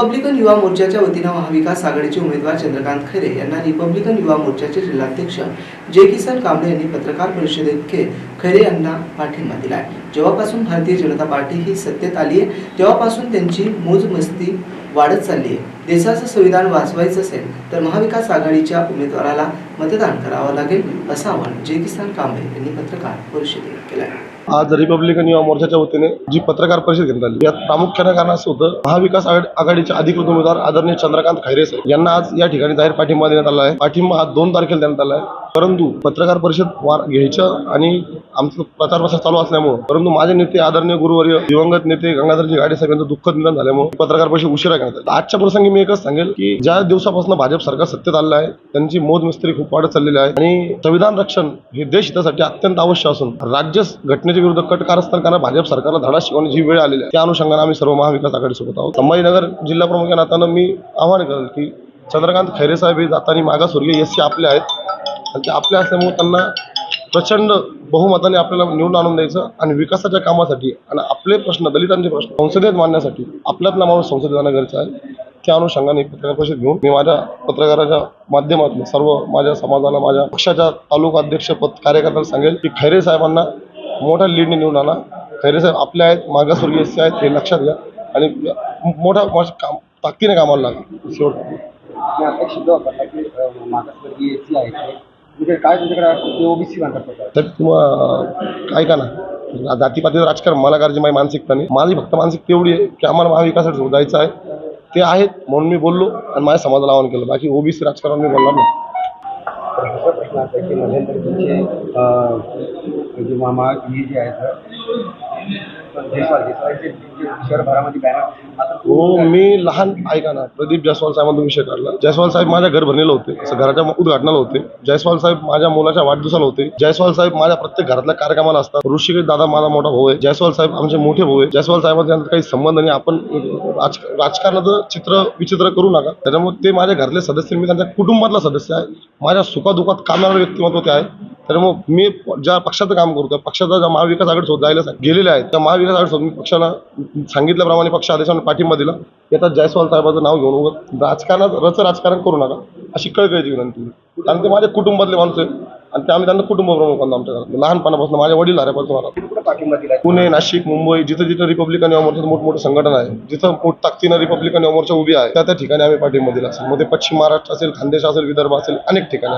Republican युवा मोर्चाच्या वतीनं महाविकास आघाडीचे उमेदवार चंद्रकांत खैरे यांना रिपब्लिकन युवा मोर्चाचे जिल्हाध्यक्ष जे किसन कांबळे यांनी पत्रकार परिषदेत खैरे यांना पाठिंबा दिलाय. जेव्हापासून भारतीय जनता पार्टी ही सत्तेत आली आहे तेव्हापासून त्यांची मोजमस्ती वाढत चालली आहे देशाचं संविधान वाचवायचं असेल तर महाविकास आघाडीच्या उमेदवाराला मतदान करावं लागेल असं आवाहन जय किसान कांबळे यांनी पत्रकार परिषदेत केलं आहे. आज रिपब्लिकन युवा मोर्चाच्या वतीने जी पत्रकार परिषद घेण्यात आली यात प्रामुख्यानं कारण असं होतं महाविकास आघाडीचे अधिकृत उमेदवार आदरणीय चंद्रकांत खैरे साहेब. यांना आज या ठिकाणी जाहीर पाठिंबा देण्यात आला आहे. पाठिंबा आज दोन तारखेला देण्यात आला आहे. परंतु पत्रकार परिषद वार घ्यायचं आणि आमचं प्रचार प्रसार चालू असल्यामुळं परंतु माझे नेते आदरणीय गुरुवर्य दिवंगत नेते गंगाधरजी गाडे साहेब यांचं दुःखद निधन झाल्यामुळे पत्रकार परिषद उशिरा करण्यात आजच्या प्रसंगी मी एकच सांगेल की ज्या दिवसापासून भाजप सरकार सत्तेत आलेलं आहे त्यांची मोजमिस्त्री खूप वाढत चाललेली आहे आणि संविधान रक्षण हे देश हितासाठी अत्यंत आवश्यक असून राज्य घटनेच्या विरुद्ध कट कारस्थान करणाऱ्या भाजप सरकारला धडा शिकवण्याची वेळ आलेली आहे त्या अनुषंगाने आम्ही सर्व महाविकास आघाडीसोबत आहोत. संभाजीनगर जिल्हा प्रमुख या नात्यानं मी आवाहन करेल की चंद्रकांत खैरे साहेब हे जाताना मागासवर्गीय एस सी आपले आहेत. आणि ते आपल्या असल्यामुळे त्यांना प्रचंड बहुमताने आपल्याला निवडून आणून द्यायचं आणि विकासाच्या कामासाठी आणि आपले प्रश्न दलितांचे प्रश्न संसदेत मांडण्यासाठी आपल्यातला माणूस संसदेत जाणं गरजेचं आहे. त्या अनुषंगाने पत्रकार परिषद घेऊन मी माझ्या पत्रकाराच्या माध्यमातून सर्व माझ्या समाजाला माझ्या पक्षाच्या तालुका अध्यक्ष पद कार्यकर्त्याला सांगेल की खैरे साहेबांना मोठ्या लीडने निवडून आणा. खैरे साहेब आपले आहेत मागासवर्गीय आहेत हे लक्षात घ्या. आणि मोठ्या काम ताकदीने कामाला लागा. शेवट. म्हणजे काय तुमच्याकडे ओबीसी म्हणतात तर तुम्हा ऐका ना. जातीपातीचं राजकारण मला करायची माझी मानसिकता नाही. माझी फक्त मानसिकता एवढी आहे की आम्हाला महाविकासासाठी जायचं आहे. ते आहेत म्हणून मी बोललो आणि माझ्या समाजाला आवाहन केलं. बाकी ओबीसी राजकारण मी बोलणार नाही. प्रश्न असा की मध्यंतरी तुमचे म्हणजे मामा हे जे आहेत जयस्वाल जयस्वालचे जे शहरभरामध्ये बॅनर आता हो मी लहान ऐका ना प्रदीप जयस्वाल साहेबांचा विषय काढला. जयस्वाल साहेब माझ्या घर भरणीला होते. असं घराच्या उद्घाटनाला होते. जयस्वाल साहेब माझ्या मुलाच्या वाढदिवसाला होते. जयस्वाल साहेब माझ्या प्रत्येक घरातल्या कार्यक्रमाला असतात. ऋषिकेश दादा माझा मोठा भाऊ आहे. जयस्वाल साहेब आमचे मोठे भाऊ आहे. जयस्वाल साहेबांचा काही संबंध नाही. आपण राज राजकारणाचं चित्र विचित्र करू नका. त्याच्यामुळे ते माझ्या घरातले सदस्य मी त्यांच्या कुटुंबातला सदस्य आहे. माझ्या सुखादुखात कामणारं व्यक्तिमत्व ते आहे. तर मग मी ज्या पक्षाचं काम करतो पक्षाचा ज्या महाविकास आघाडी सोबत जायला गेलेले आहेत त्या महाविकास आघाडी सोबत मी पक्षाला सांगितल्याप्रमाणे पक्ष आदेशाने पाठिंबा दिला. याचा जयस्वाल साहेबाचं नाव घेऊन उगाच राजकारणात रच राजकारण करू नका अशी कळकळीची विनंती. कारण ते माझ्या कुटुंबातले माणूस आहेत आणि ते आम्ही त्यांना कुटुंब प्रमुख मानतो आमच्या घरात लहानपणापासून माझ्या वडील झाल्यापासून मला पुणे नाशिक मुंबई जिथं जिथं रिपब्लिकन युवा मोर्चाचं मोठमोठं संघटन आहे जिथं मोठ ताकदीनं रिपब्लिकन युवा मोर्चा उभी आहे त्या त्या ठिकाणी आम्ही पाठिंबा दिला असेल. मग ते पश्चिम महाराष्ट्र असेल खानदेश असेल विदर्भ असेल अनेक ठिकाणी